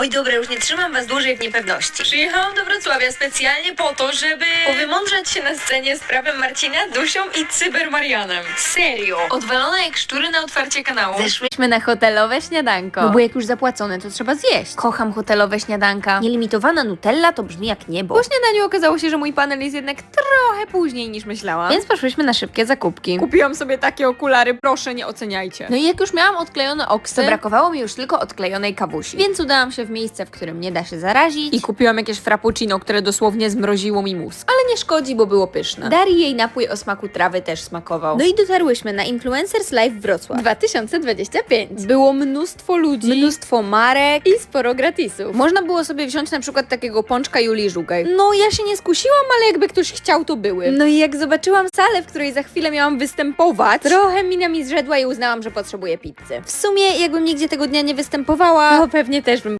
Oj dobra, już nie trzymam was dłużej w niepewności. Przyjechałam do Wrocławia specjalnie po to, żeby powymądrzać się na scenie z prawem Marcina, Dusią i Cyber Marianem. Serio. Odwalona jak szczury na otwarcie kanału. Zeszłyśmy na hotelowe śniadanko. No bo jak już zapłacone, to trzeba zjeść. Kocham hotelowe śniadanka. Nielimitowana Nutella to brzmi jak niebo. Po śniadaniu okazało się, że mój panel jest jednak trochę później niż myślałam. Więc poszłyśmy na szybkie zakupki. Kupiłam sobie takie okulary, proszę nie oceniajcie. No i jak już miałam odklejone oksy, to brakowało mi już tylko odklejonej kawusi. Więc udałam się w miejsce, w którym nie da się zarazić. I kupiłam jakieś frappuccino, które dosłownie zmroziło mi mózg. Ale nie szkodzi, bo było pyszne. Darii jej napój o smaku trawy też smakował. No i dotarłyśmy na Influencers Live Wrocław 2025. Było mnóstwo ludzi, mnóstwo marek i sporo gratisów. Można było sobie wziąć na przykład takiego pączka Julii Żugaj. No ja się nie skusiłam, ale jakby ktoś chciał, to były. No i jak zobaczyłam salę, w której za chwilę miałam występować, trochę mina mi zrzedła i uznałam, że potrzebuję pizzy. W sumie jakbym nigdzie tego dnia nie występowała, to pewnie też bym